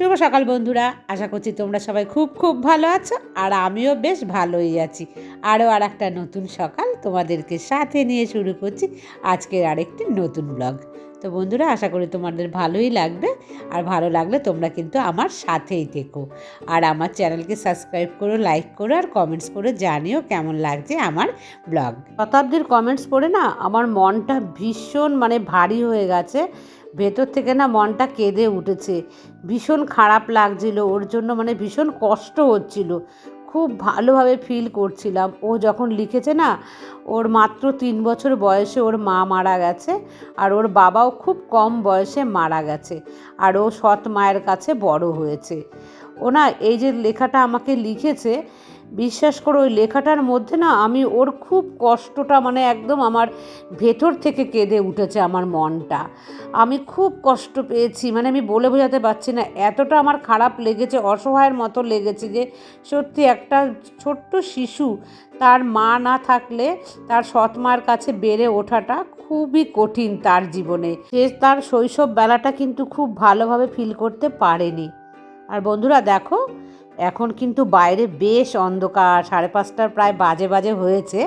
শুভ সকাল বন্ধুরা। আশা করছি তোমরা সবাই খুব খুব ভালো আছো আর আমিও বেশ ভালোই আছি। আরও আর একটা নতুন সকাল তোমাদেরকে সাথে নিয়ে শুরু করছি আজকের আরেকটি নতুন ব্লগ। তো বন্ধুরা, আশা করি তোমাদের ভালোই লাগবে আর ভালো লাগলে তোমরা কিন্তু আমার সাথেই থেকো। আর আমার চ্যানেলকে সাবস্ক্রাইব করো, লাইক করো আর কমেন্টস করে জানিও কেমন লাগছে আমার ব্লগ। শতাব্দীর কমেন্টস পড়ে না আমার মনটা ভীষণ মানে ভারী হয়ে গেছে। ভেতর থেকে না মনটা কেঁদে উঠেছে। ভীষণ খারাপ লাগছিল, ওর জন্য মানে ভীষণ কষ্ট হচ্ছিল। খুব ভালোভাবে ফিল করছিলাম। ও যখন লিখেছে না, ওর মাত্র তিন বছর বয়সে ওর মা মারা গেছে আর ওর বাবাও খুব কম বয়সে মারা গেছে আর ও সৎ মায়ের কাছে বড় হয়েছে। ও না, এই যে লেখাটা আমাকে লিখেছে বিশ্বাস করো, ওই লেখাটার মধ্যে না আমি ওর খুব কষ্টটা মানে একদম আমার ভেতর থেকে কেঁদে উঠেছে আমার মনটা। আমি খুব কষ্ট পেয়েছি মানে আমি বলে বোঝাতে পারছি না, এতটা আমার খারাপ লেগেছে, অসহায়ের মতো লেগেছে যে সত্যি একটা ছোট্ট শিশু, তার মা না থাকলে তার সৎ মার কাছে বেড়ে ওঠাটা খুবই কঠিন তার জীবনে। সে তার শৈশব বেলাটা কিন্তু খুব ভালোভাবে ফিল করতে পারেনি। আর বন্ধুরা দেখো এখন কিন্তু বাইরে বেশ অন্ধকার, সাড়ে পাঁচটার প্রায় বাজে বাজে হয়েছে।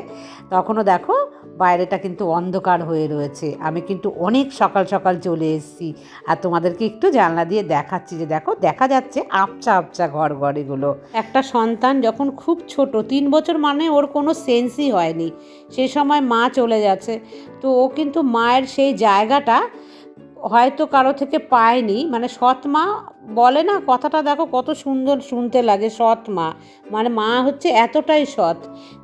তখনও দেখো বাইরেটা কিন্তু অন্ধকার হয়ে রয়েছে। আমি কিন্তু অনেক সকাল সকাল চলে এসেছি আর তোমাদেরকে একটু জানলা দিয়ে দেখাচ্ছি যে দেখো, দেখা যাচ্ছে আপচা আপচা ঘর ঘর এগুলো। একটা সন্তান যখন খুব ছোট, তিন বছর মানে ওর কোনো সেন্সই হয়নি। সেই সময় মা চলে যাচ্ছে। তো ও কিন্তু মায়ের সেই জায়গাটা হয়তো কারও থেকে পায়নি। মানে সৎ মা বলে না, কথাটা দেখো কত সুন্দর শুনতে লাগে সৎ মা মানে মা হচ্ছে এতটাই সৎ,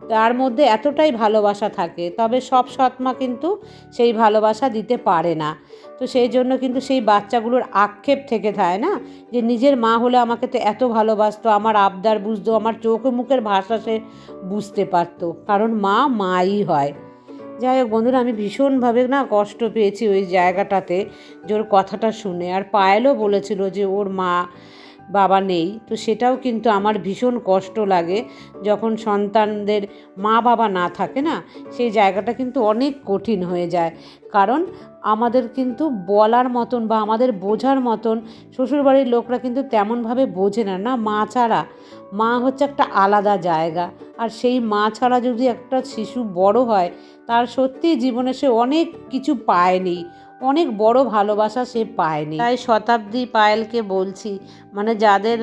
তার মধ্যে এতটাই ভালোবাসা থাকে। তবে সব সৎ মা কিন্তু সেই ভালোবাসা দিতে পারে না। তো সেই জন্য কিন্তু সেই বাচ্চাগুলোর আক্ষেপ থেকে থাকে না, যে নিজের মা হলে আমাকে তো এত ভালোবাসতো, আমার আবদার বুঝতো, আমার চোখ মুখের ভাষা সে বুঝতে পারতো। কারণ মা মাই হয়। যাই হোক, বন্ধুরা, আমি ভীষণভাবে না কষ্ট পেয়েছি ওই জায়গাটাতে। যে ওর কথাটা শুনে। আর পায়েলও বলেছিল যে ওর মা বাবা নেই, তো সেটাও কিন্তু আমার ভীষণ কষ্ট লাগে যখন সন্তানদের মা বাবা না থাকে না, সেই জায়গাটা কিন্তু অনেক কঠিন হয়ে যায়। কারণ আমাদের কিন্তু বলার মতন বা আমাদের বোঝার মতন শ্বশুরবাড়ির লোকরা কিন্তু তেমনভাবে বোঝে না না মা ছাড়া। মা হচ্ছে একটা আলাদা জায়গা, আর সেই মা ছাড়া যদি একটা শিশু বড় হয়, তার সত্যিই জীবনে সে অনেক কিছু পায়নি। অনেক বড় ভালোবাসা সে পায়নি। তাই শতাব্দী পায়েলকে বলছি মানে যাদের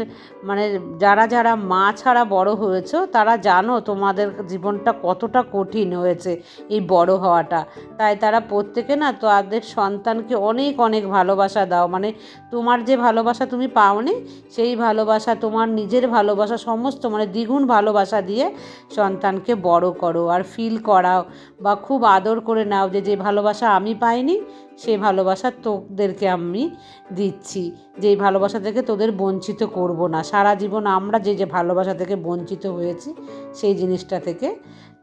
মানে যারা যারা মা ছাড়া বড় হয়েছো, তারা জানো তোমাদের জীবনটা কতটা কঠিন হয়েছে এই বড় হওয়াটা। তাই তারা প্রত্যেকে না তাদের সন্তানকে অনেক অনেক ভালোবাসা দাও। মানে তোমার যে ভালোবাসা তুমি পাওনি, সেই ভালোবাসা, তোমার নিজের ভালোবাসা, সমস্ত মানে দ্বিগুণ ভালোবাসা দিয়ে সন্তানকে বড় করো। আর ফিল করাও বা খুব আদর করে নাও যে যে ভালোবাসা আমি পাইনি সেই ভালোবাসা তোদেরকে আমি দিচ্ছি। যেই ভালোবাসা থেকে তোদের বঞ্চিত করব না। সারা জীবন আমরা যে যে ভালোবাসা থেকে বঞ্চিত হয়েছি, সেই জিনিসটা থেকে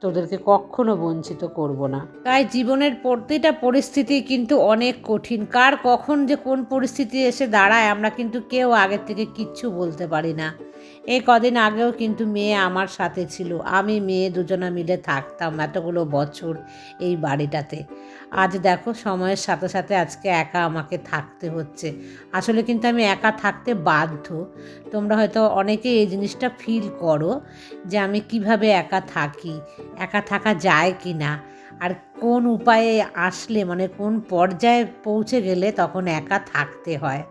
তোদেরকে কখনো বঞ্চিত করব না। তাই জীবনের প্রতিটা পরিস্থিতি কিন্তু অনেক কঠিন। কার কখন যে কোন পরিস্থিতি এসে দাঁড়ায়, আমরা কিন্তু কেউ আগের থেকে কিচ্ছু বলতে পারি না। এই কদিন আগেও কিন্তু মেয়ে আমার সাথে ছিল। আমি মেয়ে দুজনা মিলে থাকতাম এতগুলো বছর এই বাড়িটাতে। আজ দেখো, সময়ের সাথে সাথে আজকে একা আমাকে থাকতে হচ্ছে। আসলে কিন্তু আমি একা থাকতে বাধ্য। তোমরা হয়তো অনেকে এই জিনিসটা ফিল করো যে আমি কীভাবে একা থাকি। একা থাকা যায় কি না? আর কোন উপায়ে আসলে মানে কোন পর্যায়ে পৌঁছে গেলে তখন একা থাকতে হয়?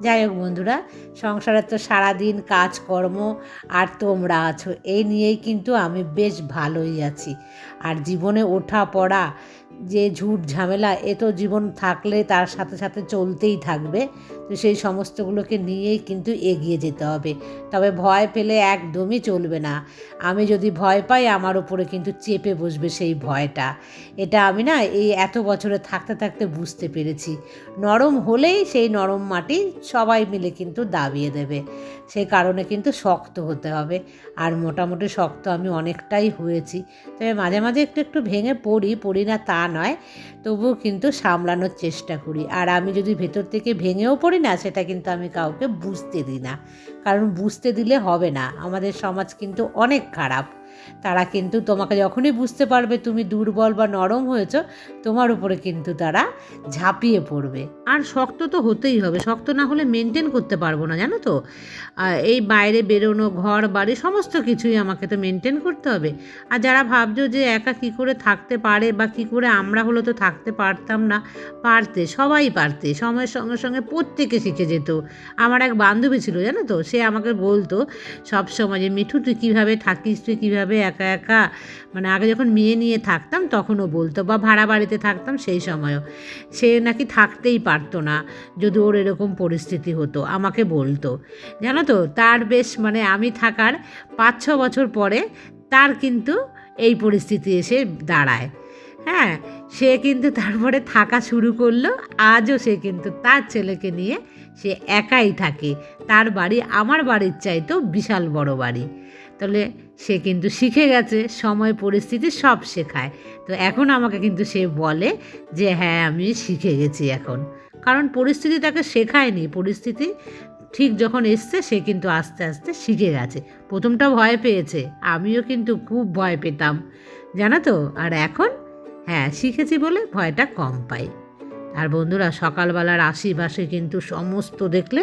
যাই হোক বন্ধুরা, সংসারে তো সারাদিন কাজকর্ম আর তোমরা আছো, এই নিয়েই কিন্তু আমি বেশ ভালোই আছি। আর জীবনে ওঠা পড়া, যে ঝুট ঝামেলা, এ তো জীবন থাকলে তার সাথে সাথে চলতেই থাকবে। তো সেই সমস্তগুলোকে নিয়েই কিন্তু এগিয়ে যেতে হবে। তবে ভয় পেলে একদমই চলবে না। আমি যদি ভয় পাই, আমার উপরে কিন্তু চেপে বসবে সেই ভয়টা। এটা আমি না এই এত বছরে থাকতে থাকতে বুঝতে পেরেছি। নরম হলেই সেই নরম মাটি সবাই মিলে কিন্তু দাবিয়ে দেবে। সেই কারণে কিন্তু শক্ত হতে হবে। আর মোটামুটি শক্ত আমি অনেকটাই হয়েছি। তবে মাঝে মাঝে একটু একটু ভেঙে পড়ি পড়ি না তা নয়। তবুও কিন্তু সামলানোর চেষ্টা করি। আর আমি যদি ভেতর থেকে ভেঙেও পড়ি না, সেটা কিন্তু আমি কাউকে বুঝতে দিই না। কারণ বুঝতে দিলে হবে না। আমাদের সমাজ কিন্তু অনেক খারাপ। তারা কিন্তু তোমাকে যখনই বুঝতে পারবে তুমি দুর্বল বা নরম হয়েছ, তোমার উপরে কিন্তু তারা ঝাঁপিয়ে পড়বে। আর শক্ত তো হতেই হবে, শক্ত না হলে মেনটেন করতে পারব না, জানো তো? এই বাইরে বেরোনো, ঘর, বাড়ি, সমস্ত কিছুই আমাকে তো মেনটেন করতে হবে। আর যারা ভাবছ যে একা কী করে থাকতে পারে বা কী করে আমরা হলো তো থাকতে পারতাম না, পারতে, সবাই পারতে, সময়ের সঙ্গে সঙ্গে প্রত্যেকে শিখে যেত। আমার এক বান্ধবী ছিল, জানো তো? সে আমাকে বলতো সব সময় যে, মিঠু, তুই কীভাবে থাকিস, তুই কীভাবে একা একা। মানে আগে যখন মেয়ে নিয়ে থাকতাম তখনও বলতো, বা ভাড়া বাড়িতে থাকতাম সেই সময়ও। সে নাকি থাকতেই পারতো না, যদি ওর এরকম পরিস্থিতি হতো, আমাকে বলতো। জানো তো, তার বেশ মানে আমি থাকার পাঁচ, ছ বছর পরে তার কিন্তু এই পরিস্থিতি এসে দাঁড়ায়। হ্যাঁ সে কিন্তু তারপরে থাকা শুরু করল, আজও সে কিন্তু তার ছেলেকে নিয়ে সে একাই থাকে। তার বাড়ি, আমার বাড়ির চাইতেও বিশাল বড় বাড়ি। তাহলে সে কিন্তু শিখে গেছে, সময়, পরিস্থিতি সব শেখায়। তো এখন আমাকে কিন্তু সে বলে যে হ্যাঁ আমি শিখে গেছি এখন। কারণ পরিস্থিতি তাকে শেখায়নি। পরিস্থিতি ঠিক যখন এসছে, সে কিন্তু আস্তে আস্তে শিখে গেছে। প্রথমটা ভয় পেয়েছে, আমিও কিন্তু খুব ভয় পেতাম। জানো তো? আর এখন হ্যাঁ শিখেছি বলে ভয়টা কম পাই। আর বন্ধুরা, সকালবেলার আশিপাশে কিন্তু সমস্ত দেখলে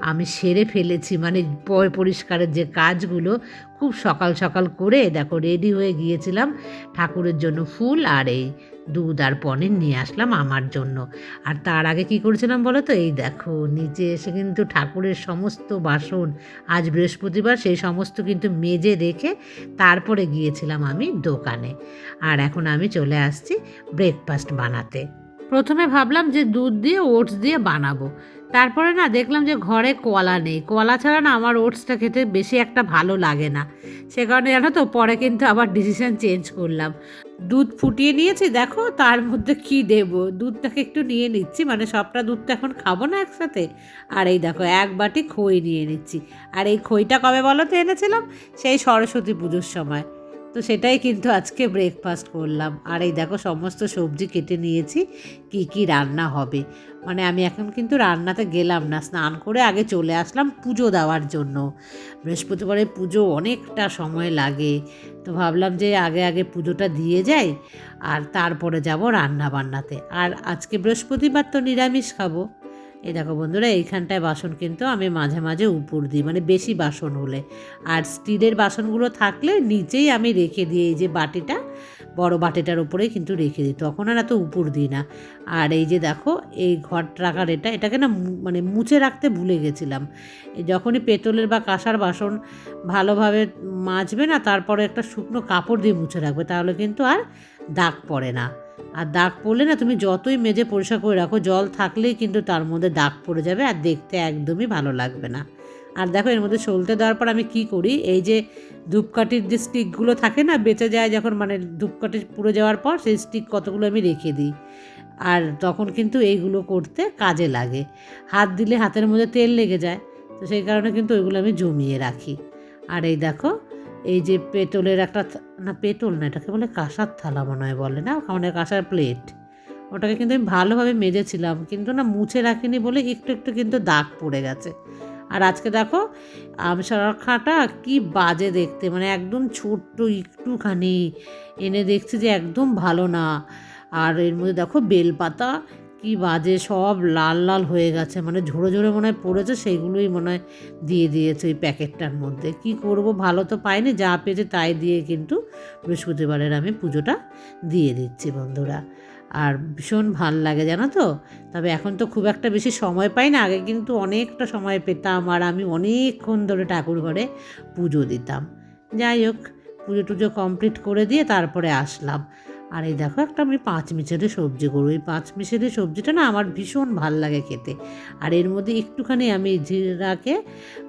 আমি সেরে ফেলেছি। মানে পয় পরিষ্কারের যে কাজগুলো, খুব সকাল সকাল করে দেখো রেডি হয়ে গিয়েছিলাম ঠাকুরের জন্য ফুল আর এই দুধ আর পনির নিয়ে আসলাম আমার জন্য। আর তার আগে কি করেছিলাম বলো তো? এই দেখো, নিচে এসে কিন্তু ঠাকুরের সমস্ত বাসন, আজ বৃহস্পতিবার সেই সমস্ত কিন্তু মেজে রেখে তারপরে গিয়েছিলাম আমি দোকানে। আর এখন আমি চলে আসছি ব্রেকফাস্ট বানাতে। প্রথমে ভাবলাম যে দুধ দিয়ে ওটস দিয়ে বানাবো। তারপরে না দেখলাম যে ঘরে কলা নেই। কলা ছাড়া না আমার ওটসটা খেতে বেশি একটা ভালো লাগে না। সে কারণে জানো তো, পরে কিন্তু আবার ডিসিশন চেঞ্জ করলাম। দুধ ফুটিয়ে নিয়েছি, দেখো তার মধ্যে কি দেব? দুধটাকে একটু নিয়ে নিচ্ছি মানে সবটা দুধ তো এখন খাব না একসাথে। আর এই দেখো, এক বাটি খই নিয়ে নিচ্ছি। আর এই খইটা কবে বলো তো এনেছিলাম? সেই সরস্বতী পুজোর সময়। তো সেটাই কিন্তু আজকে ব্রেকফাস্ট করলাম। আর এই দেখো সমস্ত সবজি কেটে নিয়েছি, কি কি রান্না হবে। মানে আমি এখন কিন্তু রান্নাতে গেলাম না, স্নান করে আগে চলে আসলাম পুজো দেওয়ার জন্য। বৃহস্পতিবারে পুজো অনেকটা সময় লাগে, তো ভাবলাম যে আগে আগে পুজোটা দিয়ে যাই, আর তারপরে যাব রান্না বান্নাতে আর আজকে বৃহস্পতিবার তো নিরামিষ খাব। এই দেখো বন্ধুরা, এইখানটায় বাসন কিন্তু আমি মাঝে মাঝে উপর দিই মানে বেশি বাসন হলে। আর স্টিলের বাসনগুলো থাকলে নিচেই আমি রেখে দিই, এই যে বাটিটা, বড় বাটিটার উপরেই কিন্তু রেখে দিই, তখন আর এত উপর দিই না। আর এই যে দেখো, এই ঘর রাখার এটা, এটাকে না মানে মুছে রাখতে ভুলে গেছিলাম। যখনই পেতলের বা কাঁসার বাসন ভালোভাবে মাজবে না, তারপরে একটা শুকনো কাপড় দিয়ে মুছে রাখবে, তাহলে কিন্তু আর দাগ পড়ে না। আর দাগ পড়লে না তুমি যতই মেজে পরিষ্কার করে রাখো, জল থাকলেই কিন্তু তার মধ্যে দাগ পড়ে যাবে আর দেখতে একদমই ভালো লাগবে না। আর দেখো, এর মধ্যে সলতে দেওয়ার পর আমি কি করি? এই যে ধূপকাঠির যে স্টিকগুলো থাকে না, বেঁচে যায় যখন মানে ধূপকাঠি পুড়ে যাওয়ার পর, সেই স্টিক কতগুলো আমি রেখে দিই। আর তখন কিন্তু এইগুলো করতে কাজে লাগে। হাত দিলে হাতের মধ্যে তেল লেগে যায়, তো সেই কারণে কিন্তু ওইগুলো আমি জমিয়ে রাখি। আর এই দেখো এই যে পেতলের একটা না পেতল না, এটাকে বলে কাঁসার থালা মনে হয় বলে, না? মানে কাঁসার প্লেট ওটাকে কিন্তু আমি ভালোভাবে মেজেছিলাম, কিন্তু না মুছে রাখিনি বলে একটু একটু কিন্তু দাগ পড়ে গেছে। আর আজকে দেখো আমসরখাটা কি বাজে দেখতে মানে একদম ছোট্ট একটুখানি। এনে দেখছি যে একদম ভালো না। আর এর মধ্যে দেখো বেলপাতা কি বাজে, সব লাল লাল হয়ে গেছে। মানে ঝোড়ো ঝোড়ো মনে হয় পড়েছে, সেইগুলোই মনে হয় দিয়ে দিয়েছে ওই প্যাকেটটার মধ্যে। কি করব, ভালো তো পাইনি, যা পেয়েছে তাই দিয়ে কিন্তু বৃহস্পতিবারের আমি পুজোটা দিয়ে দিচ্ছি বন্ধুরা। আর ভীষণ ভালো লাগে, জানো তো? তবে এখন তো খুব একটা বেশি সময় পাই না, আগে কিন্তু অনেকটা সময় পেতাম আর আমি অনেকক্ষণ ধরে ঠাকুর ঘরে পুজো দিতাম। যাই হোক, পুজো টুজো কমপ্লিট করে দিয়ে তারপরে আসলাম। আর এই দেখো একটা আমি পাঁচ মিশালি সবজি করব। এই পাঁচ মিশালি সবজিটা না আমার ভীষণ ভালো লাগে খেতে। আর এর মধ্যে একটুখানি আমি জিরাকে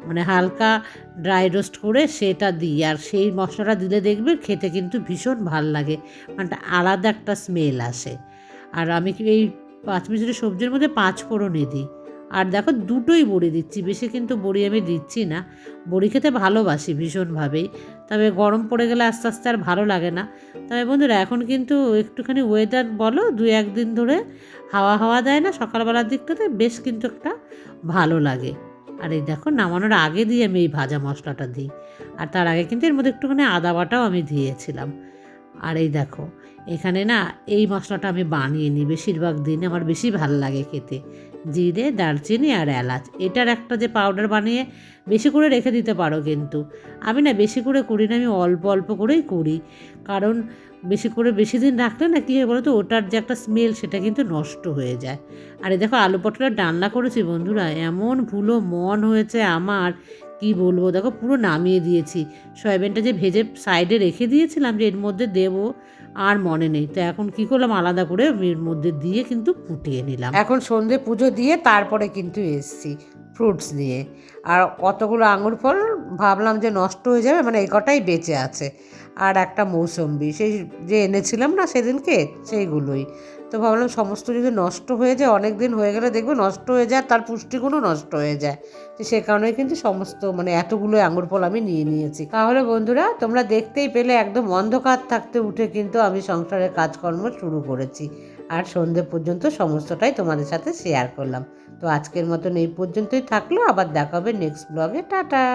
মানে হালকা ড্রাই রোস্ট করে সেটা দিই। আর সেই মশলাটা দিলে দেখবে খেতে কিন্তু ভীষণ ভালো লাগে। মানে আলাদা একটা স্মেল আসে। আর আমি এই পাঁচ মিশালি সবজির মধ্যে পাঁচ ফোড়নে দিই। আর দেখো দুটোই বড়ি দিচ্ছি। বেশি কিন্তু বড়ি আমি দিচ্ছি না। বড়ি খেতে ভালোবাসি ভীষণভাবেই। তবে গরম পড়ে গেলে আস্তে আস্তে আর ভালো লাগে না। তবে বন্ধুরা, এখন কিন্তু একটুখানি ওয়েদার বলো দু একদিন ধরে হাওয়া হাওয়া দেয় না, সকালবেলার দিকটাতে বেশ কিন্তু একটা ভালো লাগে। আর এই দেখো, নামানোর আগে দিয়ে আমি এই ভাজা মশলাটা দিই। আর তার আগে কিন্তু এর মধ্যে একটুখানি আদা বাটাও আমি দিয়েছিলাম। আর এই দেখো এখানে না এই মশলাটা আমি বানিয়ে নিই বেশিরভাগ দিন, আমার বেশি ভালো লাগে খেতে। জিরে, দারচিনি আর এলাচ, এটার একটা যে পাউডার বানিয়ে বেশি করে রেখে দিতে পারো কিন্তু। আমি না বেশি করে করি না, আমি অল্প অল্প করেই করি। কারণ বেশি করে বেশি দিন রাখলে না কী হয় বলো তো, ওটার যে একটা স্মেল সেটা কিন্তু নষ্ট হয়ে যায়। আর দেখো, আলু পটলের ডালনা করেছি বন্ধুরা, এমন ভুলো মন হয়েছে আমার কি বলব? দেখো পুরো নামিয়ে দিয়েছি। সয়াবিনটা যে ভেজে সাইডে রেখে দিয়েছিলাম যে এর মধ্যে দেবো আর মনে নেই। তো এখন কি করলাম? আলাদা করে এর মধ্যে দিয়ে কিন্তু ফুটিয়ে নিলাম। এখন সন্ধে পুজো দিয়ে তারপরে কিন্তু এসছি ফ্রুটস নিয়ে। আর কতগুলো আঙুর ফল ভাবলাম যে নষ্ট হয়ে যাবে মানে এই কটাই বেঁচে আছে। আর একটা মৌসম্বি, সেই যে এনেছিলাম না সেদিনকে, সেইগুলোই। তো ভাবলাম সমস্ত যদি নষ্ট হয়ে যায় অনেক দিন হয়ে গেলে দেখবে নষ্ট হয়ে যায় তার পুষ্টিগুণও নষ্ট হয়ে যায়। তো সে কারণে কিন্তু সমস্ত মানে এতগুলো আঙুর ফল আমি নিয়ে নিয়েছি। তাহলে বন্ধুরা, তোমরা দেখতেই পেলে একদম অন্ধকার থাকতে উঠে কিন্তু আমি সংসারের কাজকর্ম শুরু করেছি। আর সন্ধে পর্যন্ত সমস্তটাই তোমাদের সাথে শেয়ার করলাম। তো আজকের মতন এই পর্যন্তই থাকল, আবার দেখা হবে নেক্সট ব্লগে টাটা!